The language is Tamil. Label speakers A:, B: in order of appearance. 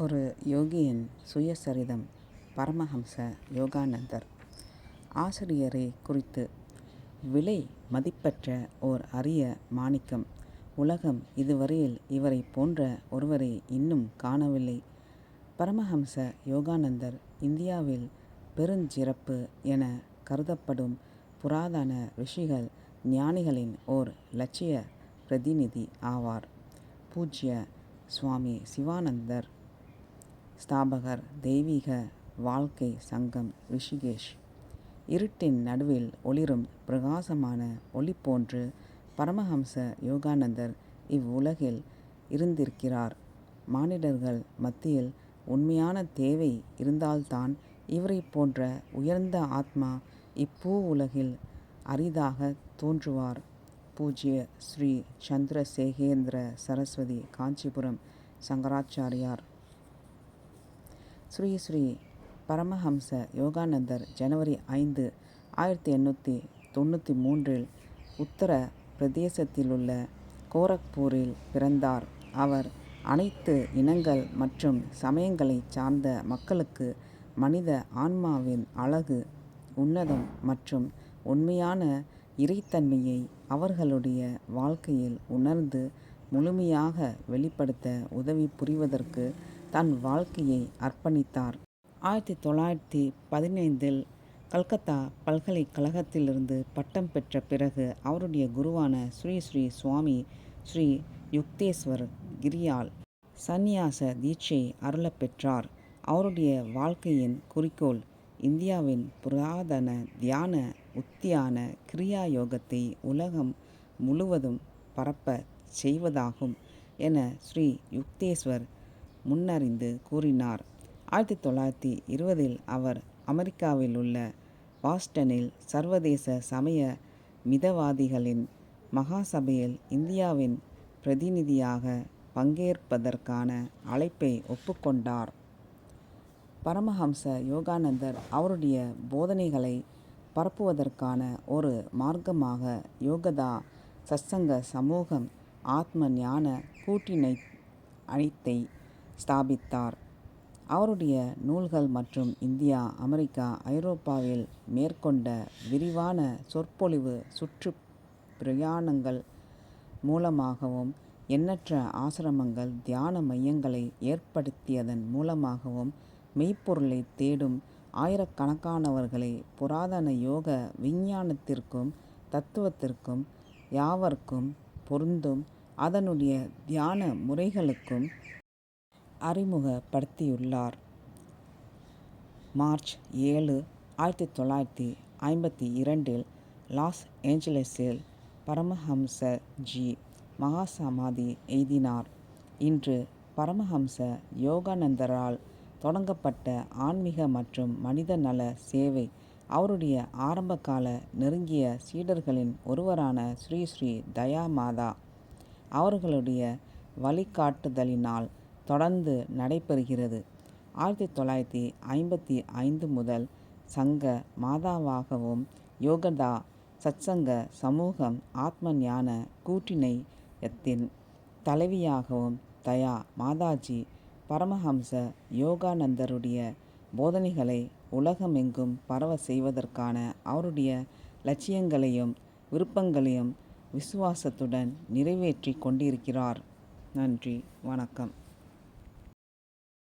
A: ஒரு யோகியின் சுயசரிதம் பரமஹம்ச யோகானந்தர். ஆசிரியரை குறித்து விலை மதிப்பற்ற ஓர் அரிய மாணிக்கம். உலகம் இதுவரையில் இவரை போன்ற ஒருவரை இன்னும் காணவில்லை. பரமஹம்ச யோகானந்தர் இந்தியாவில் பெருஞ்சிறப்பு என கருதப்படும் புராதன ரிஷிகள் ஞானிகளின் ஓர் இலட்சிய பிரதிநிதி ஆவார். பூஜ்ய சுவாமி சிவானந்தர் ஸ்தாபகர் தெய்வீக வாழ்க்கை சங்கம் ரிஷிகேஷ். இருட்டின் நடுவில் ஒளிரும் பிரகாசமான ஒளி போன்று பரமஹம்ச யோகானந்தர் இவ்வுலகில் இருந்திருக்கிறார். மானிடர்கள் மத்தியில் உண்மையான தேவை இருந்தால்தான் இவரை போன்ற உயர்ந்த ஆத்மா இப்பூ உலகில் அரிதாக தோன்றுவார். பூஜ்ய ஸ்ரீ சந்திரசேகேந்திர சரஸ்வதி காஞ்சிபுரம் சங்கராச்சாரியார். ஸ்ரீ ஸ்ரீ பரமஹம்ச யோகானந்தர் ஜனவரி ஐந்து ஆயிரத்தி எண்ணூற்றி தொண்ணூற்றி மூன்றில் உத்தர பிரதேசத்திலுள்ள கோரக்பூரில் பிறந்தார். அவர் அனைத்து இனங்கள் மற்றும் சமயங்களைச் சார்ந்த மக்களுக்கு மனித ஆன்மாவின் அழகு உன்னதம் மற்றும் உண்மையான இறைத்தன்மையை அவர்களுடைய வாழ்க்கையில் உணர்ந்து முழுமையாக வெளிப்படுத்த உதவி புரிவதற்கு தன் வாழ்க்கையை அர்ப்பணித்தார். ஆயிரத்தி தொள்ளாயிரத்தி பதினைந்தில் கல்கத்தா பல்கலைக்கழகத்திலிருந்து பட்டம் பெற்ற பிறகு அவருடைய குருவான ஸ்ரீ ஸ்ரீ சுவாமி ஸ்ரீ யுக்தேஸ்வர் கிரியால் சந்நியாச தீட்சை அருளப் பெற்றார். அவருடைய வாழ்க்கையின் குறிக்கோள் இந்தியாவின் புராதன தியான உத்தியான கிரியா யோகத்தை உலகம் முழுவதும் பரப்ப செய்வதாகும் என ஸ்ரீ யுக்தேஸ்வர் முன்னறிந்து கூறினார். ஆயிரத்தி தொள்ளாயிரத்தி இருபதில் அவர் அமெரிக்காவில் உள்ள பாஸ்டனில் சர்வதேச சமய மிதவாதிகளின் மகாசபையில் இந்தியாவின் பிரதிநிதியாக பங்கேற்பதற்கான அழைப்பை ஒப்புக்கொண்டார். பரமஹம்ச யோகானந்தர் அவருடைய போதனைகளை பரப்புவதற்கான ஒரு மார்க்கமாக யோகதா சத்சங்க சமூகம் ஆத்ம ஞான கூட்டினை அனைத்தை ஸ்தாபித்தார். அவருடைய நூல்கள் மற்றும் இந்தியா அமெரிக்கா ஐரோப்பாவில் மேற்கொண்ட விரிவான சொற்பொழிவு சுற்று பிரயாணங்கள் மூலமாகவும் எண்ணற்ற ஆசிரமங்கள் தியான மையங்களை ஏற்படுத்தியதன் மூலமாகவும் மெய்ப்பொருளை தேடும் ஆயிரக்கணக்கானவர்களை புராதன யோக விஞ்ஞானத்திற்கும் தத்துவத்திற்கும் யாவர்க்கும் பொருந்தும் அதனுடைய தியான முறைகளுக்கும் அறிமுகப்படுத்தியுள்ளார். மார்ச் ஏழு ஆயிரத்தி தொள்ளாயிரத்தி ஐம்பத்தி இரண்டில் லாஸ் ஏஞ்சலஸில் பரமஹம்ச ஜி மகாசமாதி எய்தினார். இன்று பரமஹம்ச யோகானந்தரால் தொடங்கப்பட்ட ஆன்மீக மற்றும் மனித நல சேவை அவருடைய ஆரம்பகால நெருங்கிய சீடர்களின் ஒருவரான ஸ்ரீ ஸ்ரீ தயாமாதா அவர்களுடைய வழிகாட்டுதலினால் தொடர்ந்து நடைபெறுகிறது. ஆயிரத்தி தொள்ளாயிரத்தி ஐம்பத்தி ஐந்து முதல் சங்க மாதாவாகவும் யோகதா சத்சங்க சமூகம் ஆத்ம ஞான கூட்டிணையத்தின் தலைவியாகவும் தயா மாதாஜி பரமஹம்ச யோகானந்தருடைய போதனைகளை உலகமெங்கும் பரவ செய்வதற்கான அவருடைய லட்சியங்களையும் விருப்பங்களையும் விசுவாசத்துடன் நிறைவேற்றி கொண்டிருக்கிறார். நன்றி. வணக்கம்.